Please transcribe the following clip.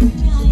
ใจ